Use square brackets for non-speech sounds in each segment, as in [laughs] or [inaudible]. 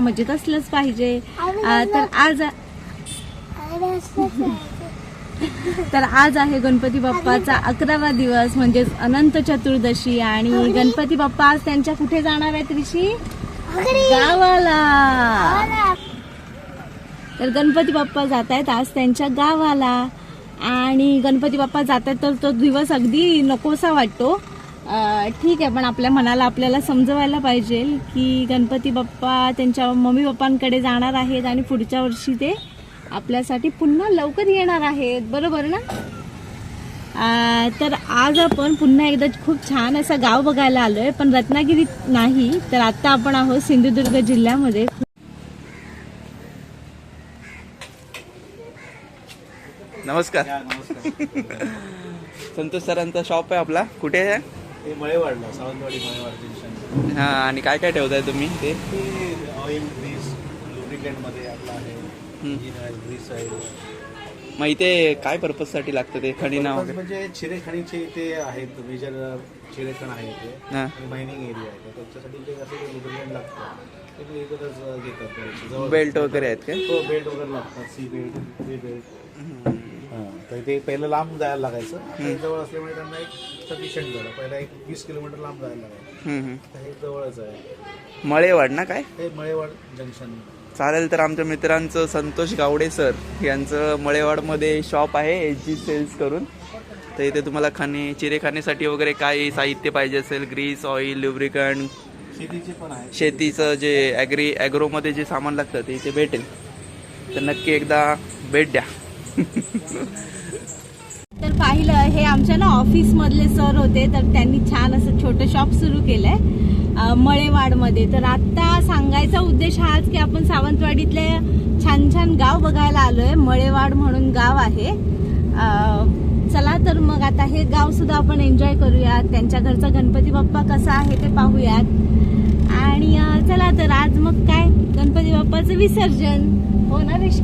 मजेत असलंच पाहिजे. तर आज तर आज आहे गणपती बाप्पाचा अकरावा दिवस म्हणजेच अनंत चतुर्दशी. आणि गणपती बाप्पा आज त्यांच्या कुठे जाणार आहेत ऋषी? गावाला. तर गणपती बाप्पा जात आहेत आज त्यांच्या गावाला. आणि गणपती बाप्पा जात आहेत तर तो दिवस अगदी नकोसा वाटतो. ठीक आहे पण आपल्या मनाला आपल्याला समजवायला पाहिजे की गणपती बाप्पा त्यांच्या मम्मी पप्पांकडे जाणार आहेत आणि पुढच्या वर्षी ते आपल्यासाठी पुन्हा लवकर येणार आहेत. बरोबर ना? अं, तर आज आपण पुन्हा एकदा खूप छान असं गाव बघायला आलोय पण रत्नागिरीत नाही तर आता आपण आहोत सिंधुदुर्ग जिल्ह्यामध्ये. नमस्कार. संतोष सरांचा शॉप आहे आपला. कुठे आहे? ते मळेवाडला सावंतवाडी मळेवाड जंक्शन. हा आणि काय काय ठेवताय तुम्ही? ते ऑइल ग्रीस लुब्रिकेंटमध्ये आपलं आहे. इंजिन ऑइल ग्रीस आहे मग इथे काय पर्पजसाठी लागतं ते? खणीना वगैरे? म्हणजे चिरेखणीचे इथे आहेत मेजर चिरेखण आहे इथे. हा. आणि मायनिंग एरिया आहे. तर त्याच्यासाठी जे असं लुब्रिकेंट लागतं. ते ते इकडंच घेतात जवळ बेल्ट वगैरे आहेत का? हो बेल्ट वगैरे लागतात सी बेल्ट थ्री बेल्ट तर ते पहिलं लांब जायला लागायचं. आता जवळ असल्यामुळे त्यांना एक सफिशियंट झालं पहिला एक वीस किलोमीटर लांब जायला लागायचं हम्म, हम्म. आता हे जवळच आहे. मळेवाड ना काय? हे मळेवाड जंक्शन. चालेल तर आमच्या मित्रांचं संतोष गावडे सर यांचं मळेवाडमध्ये शॉप आहे एच जी सेल्स करून. तर इथे तुम्हाला खाणे चिरेखानेसाठी वगैरे काय साहित्य पाहिजे असेल ग्रीस ऑइल ल्युब्रिकंट. शेतीचे पण आहे. शेतीचं जे ॲग्री ॲग्रोमध्ये जे सामान लागतं ते इथे भेटेल. तर नक्की एकदा भेट द्या. [laughs] हे आमच्या ना ऑफिस मधले सर होते तर त्यांनी छान असं छोटं शॉप सुरू केलंय अं, मळेवाडमध्ये. तर आता सांगायचा उद्देश हाच की आपण सावंतवाडीतले छान छान गाव बघायला आलोय. मळेवाड म्हणून गाव आहे. चला तर मग आता हे गाव सुद्धा आपण एन्जॉय करूयात. त्यांच्या घरचा गणपती बाप्पा कसा आहे ते पाहूयात. आणि चला तर आज मग काय? गणपती बाप्पाचं विसर्जन. हो ना विश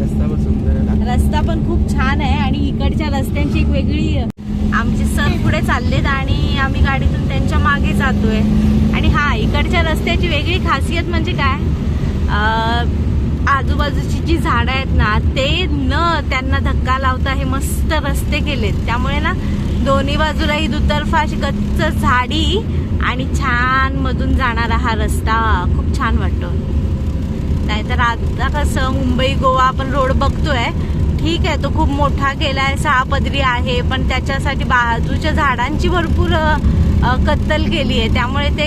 रस्ता पण सुंदर आहे ना रस्ता पण खूप छान आहे आणि इकडच्या रस्त्यांची एक वेगळी आमचे सर पुढे चाललेत आणि आम्ही गाडीतून त्यांच्या मागे जातोय. आणि हा इकडच्या रस्त्याची वेगळी खासियत म्हणजे काय? आजूबाजूची जी झाडं आहेत ना ते न त्यांना धक्का लावता हे मस्त रस्ते केलेत. त्यामुळे ना दोन्ही बाजूला ही दुतर्फा अशी गच्च झाडी आणि छान मधून जाणारा हा रस्ता खूप छान वाटतो. नाहीतर आता कसं मुंबई गोवा आपण रोड बघतोय ठीक आहे तो खूप मोठा केलाय सहा पदरी आहे पण त्याच्यासाठी बाजूच्या झाडांची भरपूर कत्तल केली आहे. त्यामुळे ते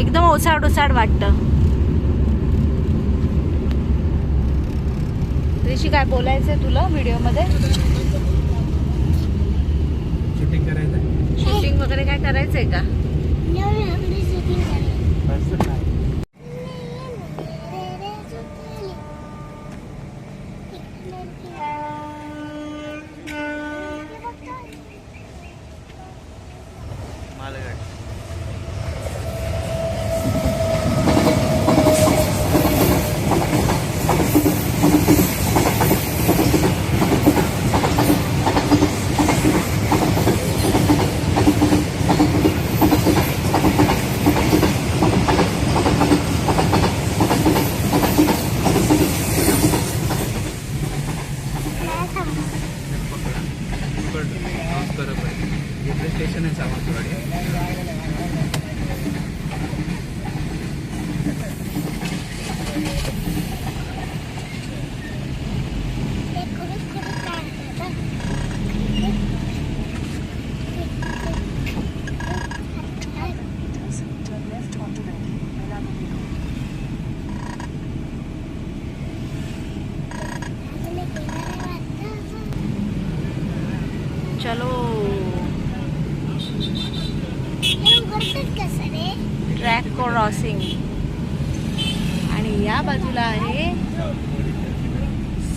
एकदम ओसाड ओसाड वाटतं. ऋषी काय बोलायचंय तुला व्हिडिओमध्ये शूटिंग करायचं शूटिंग वगैरे काय करायचंय का? स्टेशन आहे सावंतवाडी चलो ट्रॅक क्रॉसिंग आणि या बाजूला आहे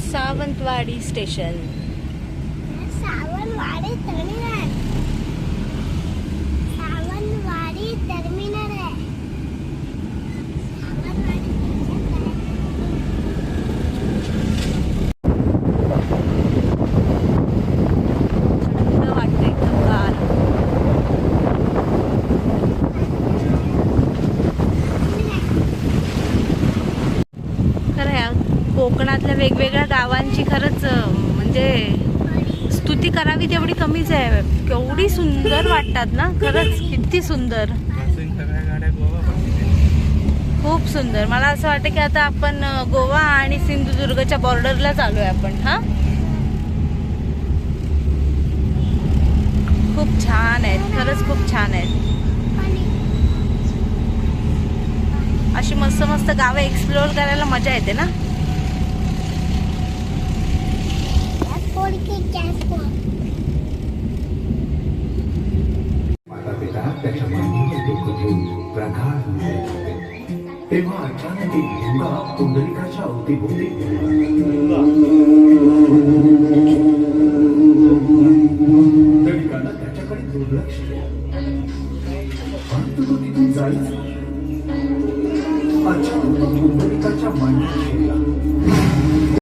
Sawantwadi station Sawantwadi terminal Sawantwadi terminal आहे सावंतवाडी थंड वाटतं एकदम गार कोकणातल्या वेगवेगळ्या गावांची खरंच म्हणजे स्तुती करावी तेवढी कमीच आहे. केवढी सुंदर वाटतात ना खरंच किती सुंदर. खूप सुंदर. मला असं वाटतं की आता आपण गोवा आणि सिंधुदुर्गच्या बॉर्डरला चालू आहे आपण हा? खूप छान आहेत. खरंच खूप छान आहेत. अशी मस्त मस्त गावं एक्सप्लोअर करायला मजा येते ना? त्याच्या मांडीवर डोकं ठेवून प्रगाढ होते. तेव्हा अचानक एक भुंगा पुंडलिकाच्या अवतीभोवती पुंडलिकानं त्याच्याकडे दुर्लक्ष परंतु तो तिथून